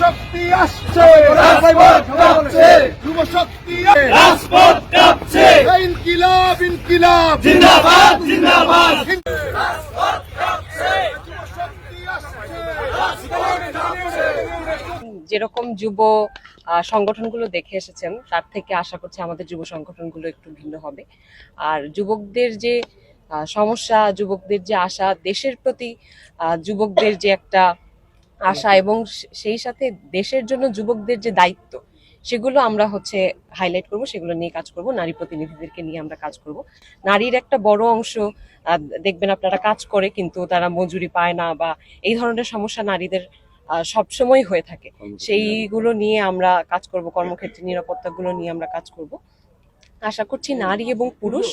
শক্তি আসছে। রাজপথ কাঁপছে। যুব শক্তি রাজপথ কাঁপছে। ইনকিলাব ইনকিলাব। জিন্দাবাদ জিন্দাবাদ। শক্তি আসছে। যেরকম যুব সংগঠনগুলো দেখে এসেছেন তার থেকে আশা করছি আমাদের যুব সংগঠনগুলো একটু ভিন্ন হবে। আর যুবকদের যে সমস্যা যুবকদের যে আশা দেশের প্রতি যুবকদের যে একটা আশা এবং সেই সাথে দেশের জন্য যুবকদের যে দায়িত্ব সেগুলো আমরা হচ্ছে হাইলাইট করব সেগুলো নিয়ে কাজ করব নারী প্রতিনিধিদেরকে নিয়ে আমরা কাজ করব। নারীর একটা বড় অংশ দেখবেন আপনারা কাজ করে কিন্তু তারা মজুরি পায় না বা এই ধরনের সমস্যা নারীদের সব সময় হয়ে থাকে। সেইগুলো নিয়ে আমরা কাজ করব কর্মক্ষেত্রে নিরাপত্তাগুলো নিয়ে আমরা কাজ করব। আশা করছি নারী এবং পুরুষ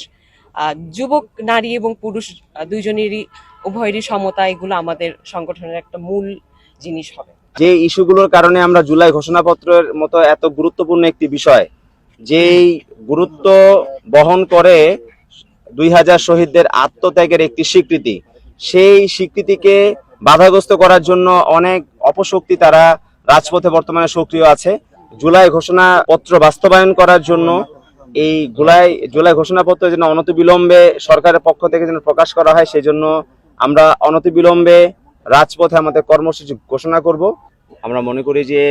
আহ, যুবক নারী এবং পুরুষ দুইজনেরই উভয়েরই সমতা এগুলো আমাদের সংগঠনের একটা মূল জিনিস হবে। যে ইস্যুগুলোর কারণে আমরা জুলাই ঘোষণাপত্রের মতো এত গুরুত্বপূর্ণ একটি বিষয়, যেই গুরুত্ব বহন করে দুই হাজার শহীদদের আত্মত্যাগের একটি স্বীকৃতি, সেই স্বীকৃতিকে বাধাগ্রস্ত করার জন্য অনেক অপশক্তি তারা রাজপথে বর্তমানে সক্রিয় আছে। জুলাই ঘোষণাপত্র বাস্তবায়ন করার জন্য এই জুলাই জুলাই ঘোষণাপত্র যেন অনতিবিলম্বে সরকারের পক্ষ থেকে যেন প্রকাশ করা হয় সেই জন্য আমরা অনতিবিলম্বে রাজপথে আমাদের কর্মসূচি ঘোষণা করব। আমরা মনে করি যে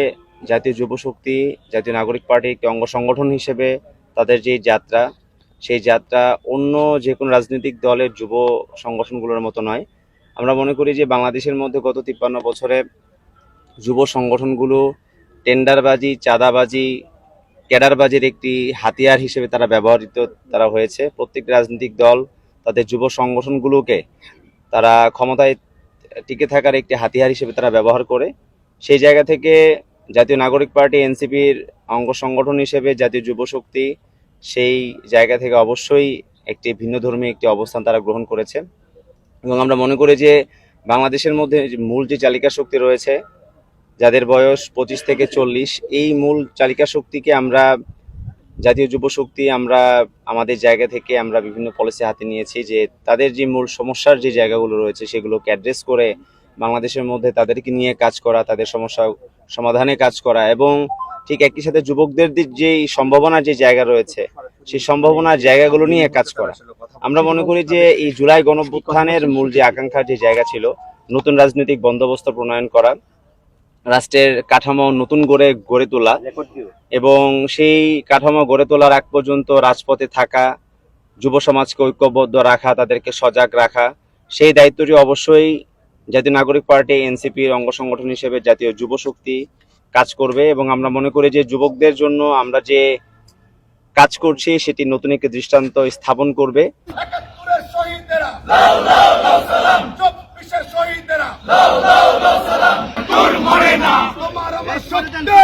জাতীয় যুব শক্তি, জাতীয় নাগরিক পার্টি একটি অঙ্গ সংগঠন হিসেবে তাদের যে যাত্রা, সেই যাত্রা অন্য যে কোনো রাজনৈতিক দলের যুব সংগঠনগুলোর মতো নয়। আমরা মনে করি যে বাংলাদেশের মধ্যে গত তিপ্পান্ন বছরে যুব সংগঠনগুলো টেন্ডারবাজি, চাঁদাবাজি, ক্যাডারবাজির একটি হাতিয়ার হিসেবে তারা ব্যবহৃত তারা হয়েছে। প্রত্যেকটি রাজনৈতিক দল, তাদের যুব সংগঠনগুলোকে তারা ক্ষমতায় টিকে থাকার একটি হাতিয়ার হিসেবে তারা ব্যবহার করে। সেই জায়গা থেকে জাতীয় নাগরিক পার্টি, এনসিপির অঙ্গ সংগঠন হিসেবে জাতীয় যুবশক্তি সেই জায়গা থেকে অবশ্যই একটি ভিন্ন ধর্মী একটি অবস্থান তারা গ্রহণ করেছে। এবং আমরা মনে করি যে বাংলাদেশের মধ্যে মূল যে চালিকা শক্তি রয়েছে, যাদের বয়স পঁচিশ থেকে চল্লিশ, এই মূল চালিকা শক্তিকে আমরা জাতীয় যুব শক্তি আমরা আমাদের জায়গা থেকে আমরা বিভিন্ন পলিসি হাতে নিয়েছি যে তাদের যে মূল সমস্যার যে জায়গাগুলো রয়েছে সেগুলোকে অ্যাড্রেস করে বাংলাদেশের মধ্যে তাদেরকে নিয়ে কাজ করা, তাদের সমস্যা সমাধানে কাজ করা এবং ঠিক একই সাথে যুবকদের যে সম্ভাবনার যে জায়গা রয়েছে, সেই সম্ভাবনার জায়গাগুলো নিয়ে কাজ করা। আমরা মনে করি যে এই জুলাই গণভ্যুত্থানের মূল যে আকাঙ্ক্ষার যে জায়গা ছিল, নতুন রাজনৈতিক বন্দোবস্ত প্রণয়ন করা রাষ্ট্রের কাঠামো নতুন করে গড়ে তোলা। এবং সেই কাঠামো গড়ে তোলার আগ পর্যন্ত রাজপথে থাকা যুব সমাজকে ঐক্যবদ্ধ রাখা তাদেরকে সজাগ রাখা সেই দায়িত্বটি অবশ্যই জাতীয় নাগরিক পার্টি এনসিপির অঙ্গ সংগঠন হিসেবে জাতীয় যুব শক্তি কাজ করবে। এবং আমরা মনে করি যে যুবকদের জন্য আমরা যে কাজ করছি সেটি নতুন একটি দৃষ্টান্ত স্থাপন করবে। shut down.